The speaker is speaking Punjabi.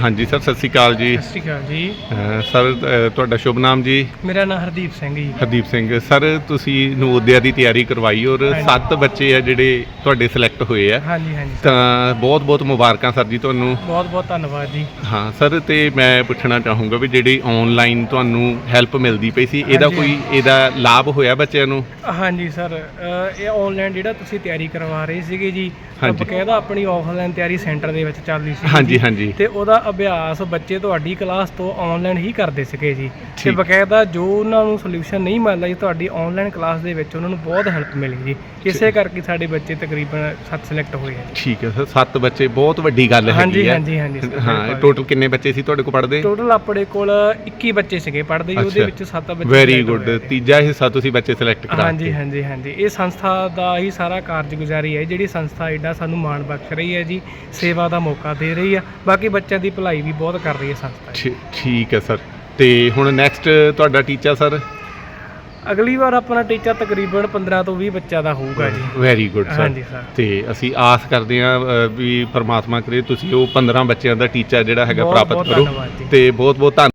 ਹਾਂਜੀ ਸਰ ਸਤਿ ਸ਼੍ਰੀ ਅਕਾਲ ਜੀ। ਸਤਿ ਸ਼੍ਰੀ ਅਕਾਲ ਜੀ। ਅਹ ਸਰ ਅਹ ਤੁਹਾਡਾ ਸ਼ੁਭ ਨਾਮ ਜੀ? ਮੇਰਾ ਨਾਮ ਹਰਦੀਪ ਸਿੰਘ ਜੀ। ਹਰਦੀਪ ਸਿੰਘ ਸਰ ਤੁਸੀਂ ਨਵੋਦਿਆ ਦੀ ਤਿਆਰੀ ਕਰਵਾਈ ਔਰ ਹਾਂਜੀ। ਸੱਤ ਬੱਚੇ ਆ ਜਿਹੜੇ ਤੁਹਾਡੇ ਸਿਲੈਕਟ ਹੋਏ ਆ। ਹਾਂਜੀ ਹਾਂਜੀ। ਤਾਂ ਬਹੁਤ ਬਹੁਤ ਮੁਬਾਰਕਾਂ ਸਰ ਜੀ ਤੁਹਾਨੂੰ। ਬਹੁਤ ਬਹੁਤ ਧੰਨਵਾਦ ਜੀ। ਹਾਂ ਸਰ ਤੇ ਮੈਂ ਪੁੱਛਣਾ ਚਾਹੂੰਗਾ ਵੀ ਜਿਹੜੀ ਆਨਲਾਈਨ ਤੁਹਾਨੂੰ ਹੈਲਪ ਮਿਲਦੀ ਪਈ ਸੀ ਇਹਦਾ ਹਾਂਜੀ। ਕੋਈ ਇਹਦਾ ਲਾਭ ਹੋਇਆ ਬੱਚਿਆਂ ਨੂੰ? ਹਾਂਜੀ ਸਰ ਅ, ਇਹ ਆਨਲਾਈਨ ਜਿਹੜਾ ਤੁਸੀਂ ਤਿਆਰੀ ਕਰਵਾ ਰਹੇ ਸੀਗੇ ਜੀ ਤਾਂ ਹਾਂਜੀ। ਬਕਾਇਦਾ ਆਪਣੀ ਆਫਲਾਈਨ ਤਿਆਰੀ ਸੈਂਟਰ ਦੇ ਵਿੱਚ ਚੱਲਦੀ ਸੀ। ਹਾਂਜੀ ਹਾਂਜੀ। ਤੇ ਉਹਦਾ ਅਭਿਆਸ ਬੱਚੇ ਤੁਹਾਡੀ ਕਲਾਸ ਤੋਂ ਆਨਲਾਈਨ ਹੀ ਕਰਦੇ ਸੀਗੇ ਜੀ। ਤੇ। ਬਕਾਇਦਾ ਜੋ ਉਹਨਾਂ ਨੂੰ ਸੋਲੂਸ਼ਨ ਨਹੀਂ ਮਿਲਦਾ ਜੀ ਤੁਹਾਡੀ ਆਨਲਾਈਨ ਕਲਾਸ ਦੇ ਵਿੱਚ ਉਹਨਾਂ ਨੂੰ ਬਹੁਤ ਹੈਲਪ ਮਿਲੀ ਜੀ। ਇਸੇ ਕਰਕੇ ਸਾਡੇ ਬੱਚੇ ਤਕਰੀਬਨ 7 ਸਿਲੈਕਟ ਹੋਏ ਆ ਠੀਕ ਹੈ ਸਰ ਸੱਤ ਬੱਚੇ ਬਹੁਤ ਵੱਡੀ ਗੱਲ ਹੈਗੀ ਹਾਂਜੀ ਹੈ। ਹਾਂਜੀ ਹਾਂਜੀ sir, ਹਾਂ। ਟੋਟਲ ਕਿੰਨੇ ਬੱਚੇ ਸੀ ਤੁਹਾਡੇ ਕੋਲ ਪੜ੍ਹਦੇ? ਟੋਟਲ ਆਪਣੇ ਕੋਲ 21 ਬੱਚੇ ਸੀਗੇ ਪੜ੍ਹਦੇ ਜੀ ਉਹਦੇ। ਵਿੱਚ 7 ਬੱਚੇ ਵੈਰੀ ਗੁੱਡ। ਤੀਜਾ ਹਿੱਸਾ ਤੁਸੀਂ ਬੱਚੇ ਸਿਲੈਕਟ ਕਰਾ ਹਾਂਜੀ ਹਾਂਜੀ ਹਾਂਜੀ। ਇਹ ਸੰਸਥਾ ਦਾ ਹੀ ਸਾਰਾ ਕਾਰਜਗੁਜ਼ਾਰੀ ਹੈ ਜਿਹੜੀ ਸੰਸਥਾ ਐਡਾ ਸਾਨੂੰ ਮਾਣ ਬਖਸ਼ ਰਹੀ ਹੈ ਜੀ ਸੇਵਾ ਦਾ ਮੌਕਾ ਦੇ ਰਹੀ ਆ ਬਾਕੀ ਬੱਚਿਆਂ ਦੀ ਭਲਾਈ ਵੀ ਬਹੁਤ ਕਰ ਰਹੀ ਹੈ ਸੰਸਥਾ। ਠੀ- ਠੀਕ ਹੈ ਸਰ। ਤੇ ਹੁਣ ਨੈਕਸਟ ਤੁਹਾਡਾ ਟੀਚਰ ਸਰ? ਅਗਲੀ ਵਾਰ ਆਪਣਾ ਟੀਚਾ ਤਕਰੀਬਨ 15 ਤੋਂ 20 ਬੱਚਿਆਂ ਦਾ ਹੋਊਗਾ ਜੀ। ਵੈਰੀ ਗੁੱਡ ਸਰ ਹਾਂਜੀ ਸਰ ਤੇ ਅਸੀਂ ਆਸ ਕਰਦੇ ਹਾਂ ਅ, ਵੀ ਪਰਮਾਤਮਾ ਕਰੇ ਤੁਸੀਂ ਉਹ 15 ਬੱਚਿਆਂ ਦਾ ਟੀਚਾ ਜਿਹੜਾ ਹੈਗਾ ਬਹੁਤ- ਪ੍ਰਾਪਤ ਬਹੁਤ ਕਰੋ। ਧੰਨਵਾਦ ਜੀ। ਤੇ ਬਹੁਤ ਬਹੁਤ ਧੰਨ